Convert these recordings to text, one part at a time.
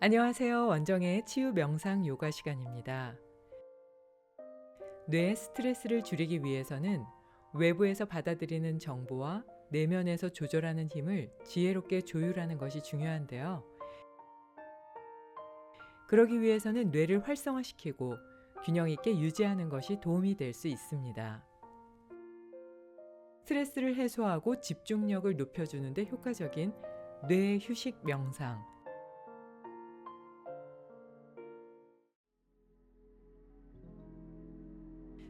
안녕하세요. 원정의 치유 명상 요가 시간입니다. 뇌의 스트레스를 줄이기 위해서는 외부에서 받아들이는 정보와 내면에서 조절하는 힘을 지혜롭게 조율하는 것이 중요한데요. 그러기 위해서는 뇌를 활성화시키고 균형 있게 유지하는 것이 도움이 될 수 있습니다. 스트레스를 해소하고 집중력을 높여주는데 효과적인 뇌 휴식 명상.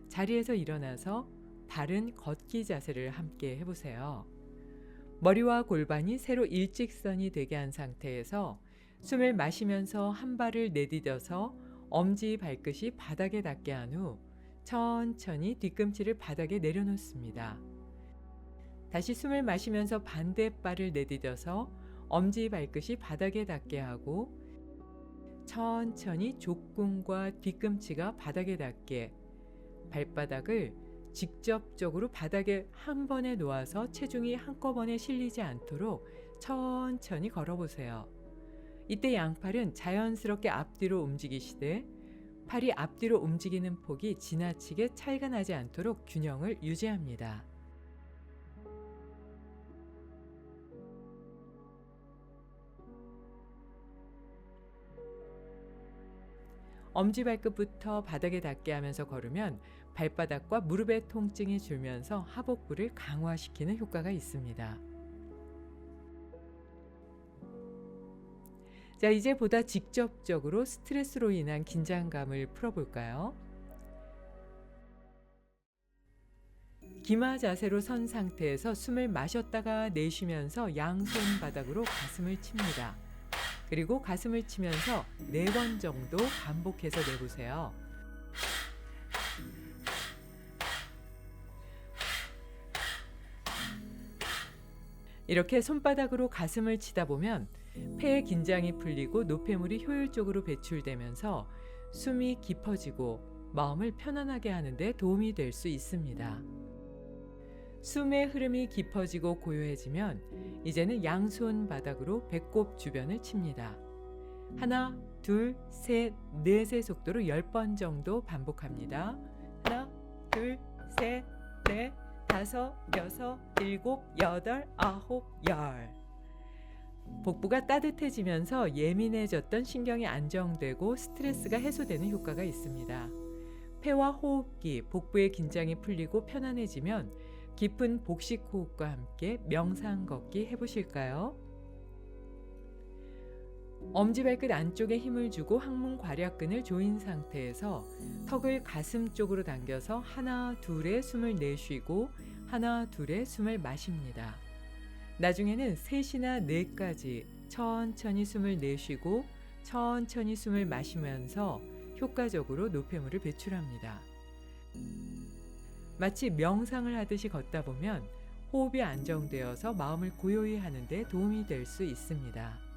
자리에서 일어나서 바른 걷기 자세를 함께 해보세요. 머리와 골반이 세로 일직선이 되게 한 상태에서 숨을 마시면서 한 발을 내디뎌서 엄지 발끝이 바닥에 닿게 한 후 천천히 뒤꿈치를 바닥에 내려놓습니다. 다시 숨을 마시면서 반대 발을 내디뎌서 엄지 발끝이 바닥에 닿게 하고 천천히 족궁과 뒤꿈치가 바닥에 닿게 발바닥을 직접적으로 바닥에 한 번에 놓아서 체중이 한꺼번에 실리지 않도록 천천히 걸어보세요. 이때 양팔은 자연스럽게 앞뒤로 움직이시되 팔이 앞뒤로 움직이는 폭이 지나치게 차이가 나지 않도록 균형을 유지합니다. 엄지발끝부터 바닥에 닿게 하면서 걸으면 발바닥과 무릎의 통증이 줄면서 하복부를 강화시키는 효과가 있습니다. 자, 이제 보다 직접적으로 스트레스로 인한 긴장감을 풀어볼까요? 기마 자세로 선 상태에서 숨을 마셨다가 내쉬면서 양손 바닥으로 가슴을 칩니다. 그리고 가슴을 치면서 네 번 정도 반복해서 내보세요. 이렇게 손바닥으로 가슴을 치다 보면 폐의 긴장이 풀리고 노폐물이 효율적으로 배출되면서 숨이 깊어지고 마음을 편안하게 하는데 도움이 될 수 있습니다. 숨의 흐름이 깊어지고 고요해지면 이제는 양손 바닥으로 배꼽 주변을 칩니다. 하나, 둘, 셋, 넷의 속도로 10번 정도 반복합니다. 하나, 둘, 셋, 넷, 다섯, 여섯, 일곱, 여덟, 아홉, 열. 복부가 따뜻해지면서 예민해졌던 신경이 안정되고 스트레스가 해소되는 효과가 있습니다. 폐와 호흡기, 복부의 긴장이 풀리고 편안해지면 깊은 복식 호흡과 함께 명상 걷기 해보실까요? 엄지발끝 안쪽에 힘을 주고 항문 괄약근을 조인 상태에서 턱을 가슴 쪽으로 당겨서 하나 둘에 숨을 내쉬고 하나 둘에 숨을 마십니다. 나중에는 셋이나 넷까지 천천히 숨을 내쉬고 천천히 숨을 마시면서 효과적으로 노폐물을 배출합니다. 마치 명상을 하듯이 걷다 보면 호흡이 안정되어서 마음을 고요히 하는데 도움이 될 수 있습니다.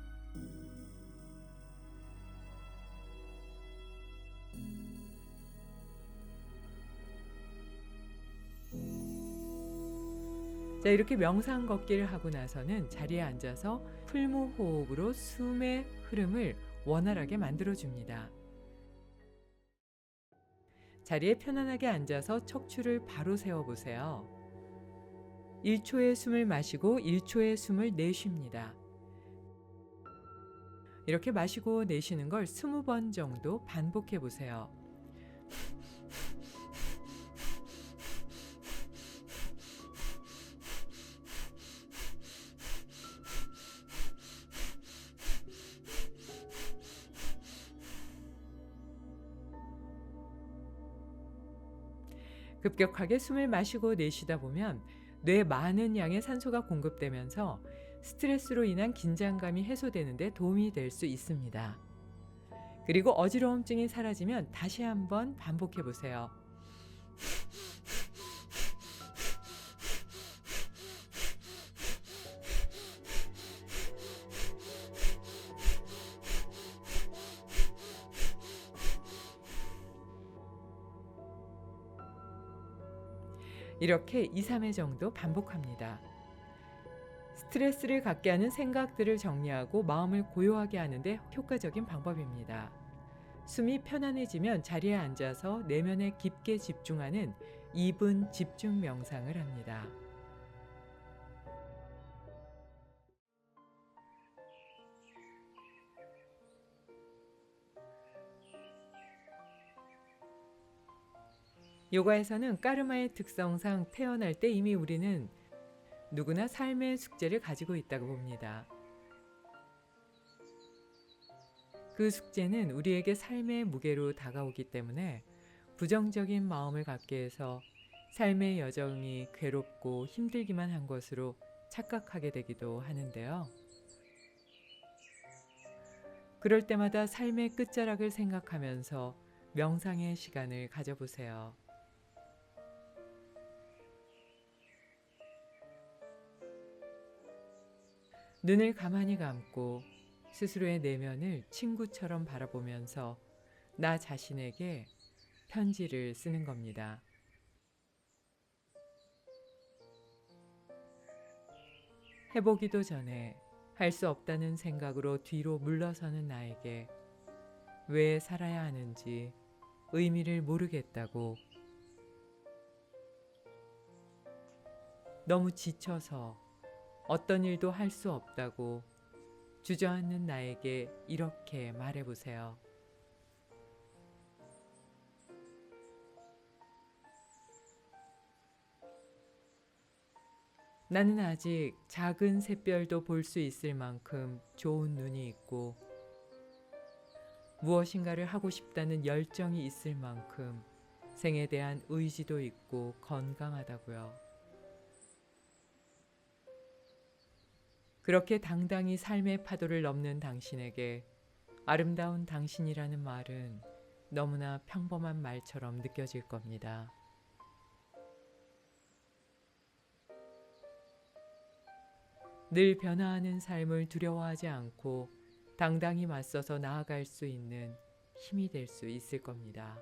자, 이렇게 명상 걷기를 하고 나서는 자리에 앉아서 풀무 호흡으로 숨의 흐름을 원활하게 만들어 줍니다. 자리에 편안하게 앉아서 척추를 바로 세워 보세요. 1초의 숨을 마시고 1초의 숨을 내쉽니다. 이렇게 마시고 내쉬는 걸 20번 정도 반복해 보세요. 급격하게 숨을 마시고 내쉬다 보면 뇌에 많은 양의 산소가 공급되면서 스트레스로 인한 긴장감이 해소되는데 도움이 될 수 있습니다. 그리고 어지러움증이 사라지면 다시 한번 반복해 보세요. 이렇게 2, 3회 정도 반복합니다. 스트레스를 갖게 하는 생각들을 정리하고 마음을 고요하게 하는데 효과적인 방법입니다. 숨이 편안해지면 자리에 앉아서 내면에 깊게 집중하는 2분 집중 명상을 합니다. 요가에서는 까르마의 특성상 태어날 때 이미 우리는 누구나 삶의 숙제를 가지고 있다고 봅니다. 그 숙제는 우리에게 삶의 무게로 다가오기 때문에 부정적인 마음을 갖게 해서 삶의 여정이 괴롭고 힘들기만 한 것으로 착각하게 되기도 하는데요. 그럴 때마다 삶의 끝자락을 생각하면서 명상의 시간을 가져보세요. 눈을 가만히 감고 스스로의 내면을 친구처럼 바라보면서 나 자신에게 편지를 쓰는 겁니다. 해보기도 전에 할 수 없다는 생각으로 뒤로 물러서는 나에게 왜 살아야 하는지 의미를 모르겠다고 너무 지쳐서 어떤 일도 할 수 없다고 주저앉는 나에게 이렇게 말해보세요. 나는 아직 작은 샛별도 볼 수 있을 만큼 좋은 눈이 있고 무엇인가를 하고 싶다는 열정이 있을 만큼 생에 대한 의지도 있고 건강하다고요. 그렇게 당당히 삶의 파도를 넘는 당신에게 아름다운 당신이라는 말은 너무나 평범한 말처럼 느껴질 겁니다. 늘 변화하는 삶을 두려워하지 않고 당당히 맞서서 나아갈 수 있는 힘이 될 수 있을 겁니다.